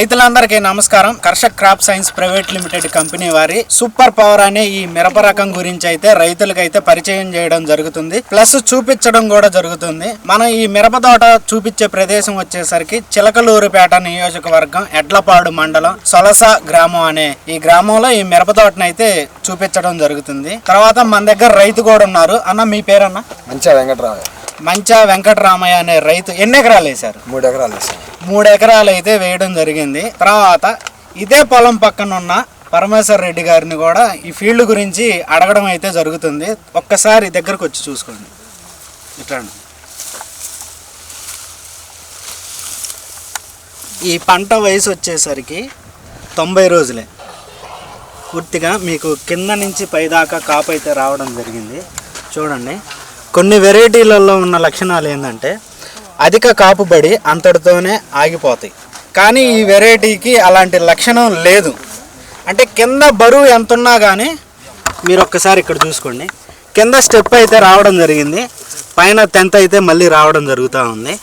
రైతులందరికీ నమస్కారం. Karshak crop science private limited company వారి సూపర్ పవర్ అనే ఈ మిరప రకం గురించి అయితే రైతులకు అయితే పరిచయం చేయడం జరుగుతుంది. ప్లస్ చూపించడం కూడా జరుగుతుంది. మనం ఈ మిరప తోట చూపించే ప్రదేశం వచ్చేసరికి చిలకలూరుపేట నియోజకవర్గం ఎడ్లపాడు మండలం సొలస గ్రామం అనే ఈ గ్రామంలో ఈ మిరప తోటను అయితే చూపించడం జరుగుతుంది. తర్వాత మన దగ్గర రైతు కూడా ఉన్నారు. అన్న మీ పేరన్న? మంచిగా వెంకట్రావు మంచా వెంకటరామయ్య అనే రైతు ఎన్ని ఎకరాలు వేశారు? మూడు ఎకరాలు వేసాం మూడు ఎకరాలు అయితే వేయడం జరిగింది. తర్వాత ఇదే పొలం పక్కన ఉన్న పరమేశ్వర్ రెడ్డి గారిని కూడా ఈ ఫీల్డ్ గురించి అడగడం అయితే జరుగుతుంది. ఒక్కసారి దగ్గరకు వచ్చి చూసుకోండి. ఇట్లా ఈ పంట వయసు వచ్చేసరికి తొంభై రోజులే. పూర్తిగా మీకు కింద నుంచి పైదాకా కాపు అయితే రావడం జరిగింది. చూడండి. కొన్ని వెరైటీలలో ఉన్న లక్షణాలు ఏంటంటే అధిక కాపుబడి అంతటితోనే ఆగిపోతాయి. కానీ ఈ వెరైటీకి అలాంటి లక్షణం లేదు. అంటే కింద బరువు ఎంత ఉన్నా కానీ మీరు ఒక్కసారి ఇక్కడ చూసుకోండి. కింద స్టెప్ అయితే రావడం జరిగింది. పైన టెన్త్ అయితే మళ్ళీ రావడం జరుగుతూ ఉంది.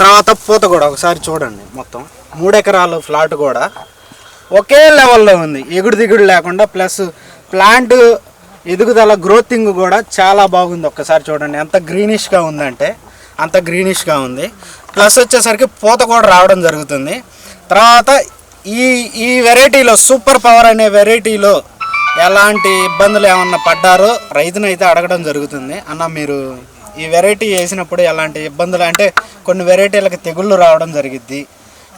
తర్వాత పూత కూడా ఒకసారి చూడండి మొత్తం. మూడు ఎకరాల ఫ్లాట్ కూడా ఒకే లెవెల్లో ఉంది. ఎగుడు దిగుడు లేకుండా ప్లస్ ప్లాంట్ ఎదుగుదల గ్రోతింగ్ కూడా చాలా బాగుంది. ఒక్కసారి చూడండి ఎంత గ్రీనిష్గా ఉందంటే. అంత గ్రీనిష్గా ఉంది. ప్లస్ వచ్చేసరికి పూత కూడా రావడం జరుగుతుంది. తర్వాత ఈ ఈ వెరైటీలో సూపర్ పవర్ అనే వెరైటీలో ఎలాంటి ఇబ్బందులు ఏమన్నా పడ్డారో రైతును అయితే అడగడం జరుగుతుంది. అన్న మీరు ఈ వెరైటీ వేసినప్పుడు ఎలాంటి ఇబ్బందులు అంటే కొన్ని వెరైటీలకు తెగుళ్ళు రావడం జరిగిద్ది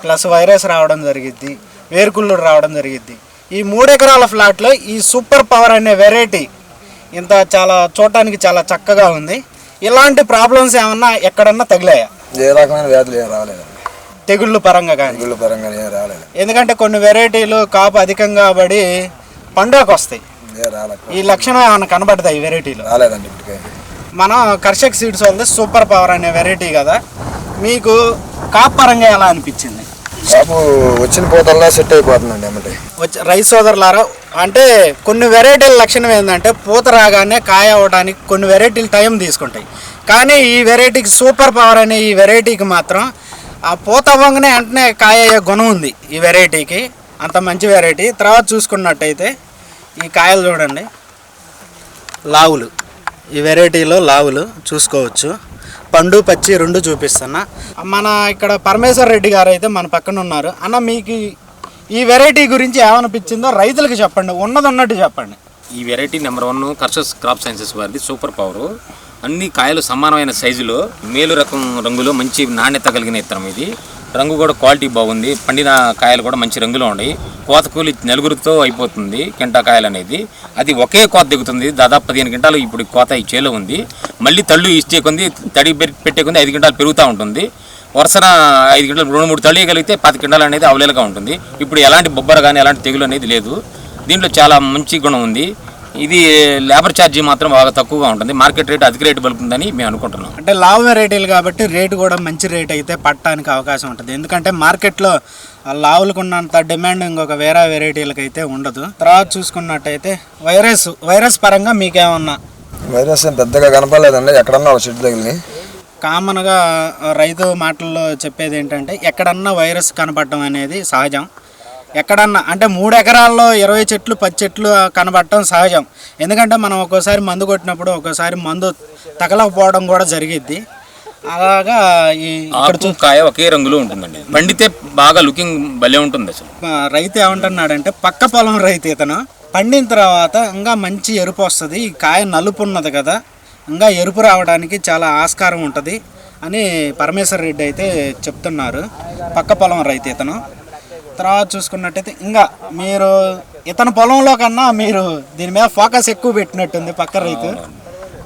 ప్లస్ వైరస్ రావడం జరిగిద్ది వేరుకుళ్ళు రావడం జరిగిద్ది. ఈ మూడు ఎకరాల ఫ్లాట్లో ఈ సూపర్ పవర్ అనే వెరైటీ ఇంత చాలా చూడటానికి చాలా చక్కగా ఉంది. ఇలాంటి ప్రాబ్లమ్స్ ఏమన్నా ఎక్కడన్నా తగిలాయా? ఏ రకమైన వ్యాధులు ఏం రాలేదండి. తెగుళ్ళు పరంగా కానీ? తెగుళ్ళ పరంగా ఏం రాలేదు. ఎందుకంటే కొన్ని వెరైటీలు కాపు అధికంగా పడి పండుగకు వస్తాయి. ఏ రాలేదు ఈ లక్షణం ఏమైనా కనబడతాయి ఈ వెరైటీలో? రాలేదండి ఇప్పటికే. మనం కర్షక్ సీడ్స్ వాళ్ళది సూపర్ పవర్ అనే వెరైటీ కదా. మీకు కాపు పరంగా ఎలా అనిపించింది? కాపు వచ్చిన పూతల్లా సెట్ అయిపోతుందండి ఏమంటే వచ్చి రైస్ సోదరులారా అంటే కొన్ని వెరైటీల లక్షణం ఏంటంటే పూత రాగానే కాయ అవ్వడానికి కొన్ని వెరైటీలు టైం తీసుకుంటాయి. కానీ ఈ వెరైటీకి సూపర్ పవర్ అనే ఈ వెరైటీకి మాత్రం ఆ పూత అవ్వగానే వెంటనే కాయ అయ్యే గుణం ఉంది ఈ వెరైటీకి. అంత మంచి వెరైటీ. తర్వాత చూసుకున్నట్టయితే ఈ కాయలు చూడండి. లావులు. ఈ వెరైటీలో లావులు చూసుకోవచ్చు. పండు పచ్చి రెండు చూపిస్తున్నా. మన ఇక్కడ పరమేశ్వర్ రెడ్డి గారు అయితే మన పక్కన ఉన్నారు. అన్న మీకు ఈ- వెరైటీ గురించి ఏమనిపించిందో రైతులకు చెప్పండి ఉన్నది ఉన్నట్టు చెప్పండి. ఈ variety number one Karshak crop sciences వారిది సూపర్ పవర్. అన్ని కాయలు సమానమైన సైజులో మేలు రకం రంగులో మంచి నాణ్యత కలిగిన ఇత్తనం ఇది. రంగు కూడా క్వాలిటీ బాగుంది. పండిన కాయలు కూడా మంచి రంగులో ఉన్నాయి. కోత కూలి నలుగురితో అయిపోతుంది కింటా కాయలు అనేది. అది ఒకే కోత దిగుతుంది. దాదాపు పదిహేను గంటలు ఇప్పుడు కోత ఈ చేలో ఉంది. మళ్ళీ తళ్ళు ఇచ్చే కొంది తడి పెట్టే కొంది ఐదు గంటలు పెరుగుతూ ఉంటుంది. వరుసన ఐదు గంటలు రెండు మూడు తళ్ళు కలిగితే పది గింటలు అనేది అవలేలుగా ఉంటుంది. ఇప్పుడు ఎలాంటి బొబ్బర కానీ ఎలాంటి తెగులు అనేది లేదు. దీంట్లో చాలా మంచి గుణం ఉంది. ఇది లేబర్ ఛార్జీ మాత్రం బాగా తక్కువగా ఉంటుంది. మార్కెట్ రేట్ అధిక రేటు పలుకుతుందని మేము అనుకుంటున్నాం. అంటే లావు వెరైటీలు కాబట్టి రేటు కూడా మంచి రేట్ అయితే పట్టడానికి అవకాశం ఉంటుంది. ఎందుకంటే మార్కెట్లో ఆ లావులకు ఉన్నంత డిమాండ్ ఇంకొక వేరే వెరైటీలకు అయితే ఉండదు. తర్వాత చూసుకున్నట్టయితే వైరస్ వైరస్ పరంగా మీకేమన్నా? వైరస్ పెద్దగా కనపడలేదండి. ఎక్కడన్నా ఒక చెట్టు తగిలి కామన్గా రైతు మాటల్లో చెప్పేది ఏంటంటే ఎక్కడన్నా వైరస్ కనపడటం అనేది సహజం. ఎక్కడన్నా అంటే మూడు ఎకరాల్లో ఇరవై చెట్లు పది చెట్లు కనబడటం సహజం. ఎందుకంటే మనం ఒక్కోసారి మందు కొట్టినప్పుడు ఒక్కోసారి మందు తగలకపోవడం కూడా జరిగిద్ది. అలాగా ఈ ఆకు కాయ ఒకే రంగులో ఉంటుందండి. పండితే బాగా లుకింగ్ భలే ఉంటుంది అసలు. రైతు ఏమంటున్నాడంటే పక్క పొలం రైతు ఇతను పండిన తర్వాత ఇంకా మంచి ఎరుపు వస్తుంది ఈ కాయ నలుపు ఉన్నది కదా ఇంకా ఎరుపు రావడానికి చాలా ఆస్కారం ఉంటుంది అని పరమేశ్వర్ రెడ్డి అయితే చెప్తున్నారు. పక్క పొలం రైతు ఇతను. తర్వాత చూసుకున్నట్టయితే ఇంకా మీరు ఇతని పొలంలో కన్నా మీరు దీని మీద ఫోకస్ ఎక్కువ పెట్టినట్టుంది పక్క రైతు.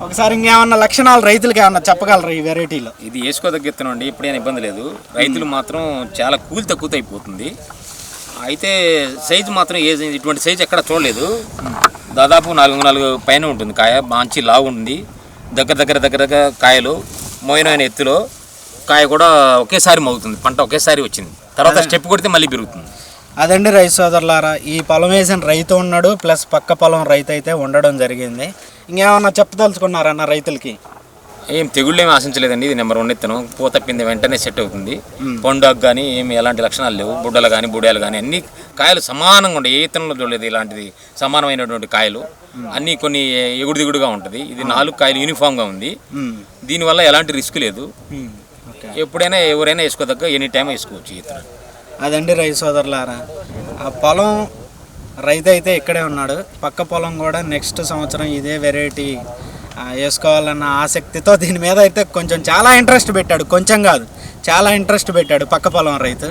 ఒకసారి ఇంకేమన్నా లక్షణాలు రైతులకి ఏమన్నా చెప్పగలరు ఈ వెరైటీలో? ఇది వేసుకోదగ్గ విత్తనం అండి ఇబ్బంది లేదు. రైతులు మాత్రం చాలా కూలి తక్కువ అయిపోతుంది. అయితే సైజు మాత్రం ఏ ఇటువంటి సైజు ఎక్కడ చూడలేదు. దాదాపు నాలుగు నాలుగు పైన ఉంటుంది కాయ మంచి లావు ఉంది. దగ్గర దగ్గర దగ్గర దగ్గర కాయలు మోయినమైన ఎత్తులో కాయ కూడా ఒకేసారి మోగుతుంది. పంట ఒకేసారి వచ్చింది. తర్వాత స్టెప్ కొడితే మళ్ళీ పెరుగుతుంది. అదండి రైతు సోదరులారా ఈ పొలం వేసిన రైతు ఉన్నాడు ప్లస్ పక్క పొలం రైతు అయితే ఉండడం జరిగింది. ఇంకేమన్నా చెప్పదలుచుకున్నారన్న రైతులకి? ఏం తెగుళ్ళు ఏమి ఆశించలేదండి. ఇది నెంబర్ వన్ ఇత్తనం పూత పిండి వెంటనే సెట్ అవుతుంది. పండుగ కానీ ఏమి ఎలాంటి లక్షణాలు లేవు. బుడ్డలు కానీ బుడ్డలు కానీ అన్ని కాయలు సమానంగా ఉంటాయి. ఏ ఇత్తనంలో చూడలేదు ఇలాంటిది సమానమైనటువంటి కాయలు. అన్నీ కొన్ని ఎగుడు దిగుడుగా ఉంటుంది. ఇది నాలుగు కాయలు యూనిఫామ్గా ఉంది. దీనివల్ల ఎలాంటి రిస్క్ లేదు. ఎప్పుడైనా ఎవరైనా వేసుకోదగ్గ ఎనీ టైం వేసుకోవచ్చు ఈ ఇత్తనం అదండి రైతు సోదరులారా. ఆ పొలం రైతు అయితే ఇక్కడే ఉన్నాడు. పక్క పొలం కూడా నెక్స్ట్ సంవత్సరం ఇదే వెరైటీ వేసుకోవాలన్న ఆసక్తితో దీని మీద అయితే కొంచెం చాలా ఇంట్రెస్ట్ పెట్టాడు. కొంచెం కాదు చాలా ఇంట్రెస్ట్ పెట్టాడు పక్క పొలం రైతు.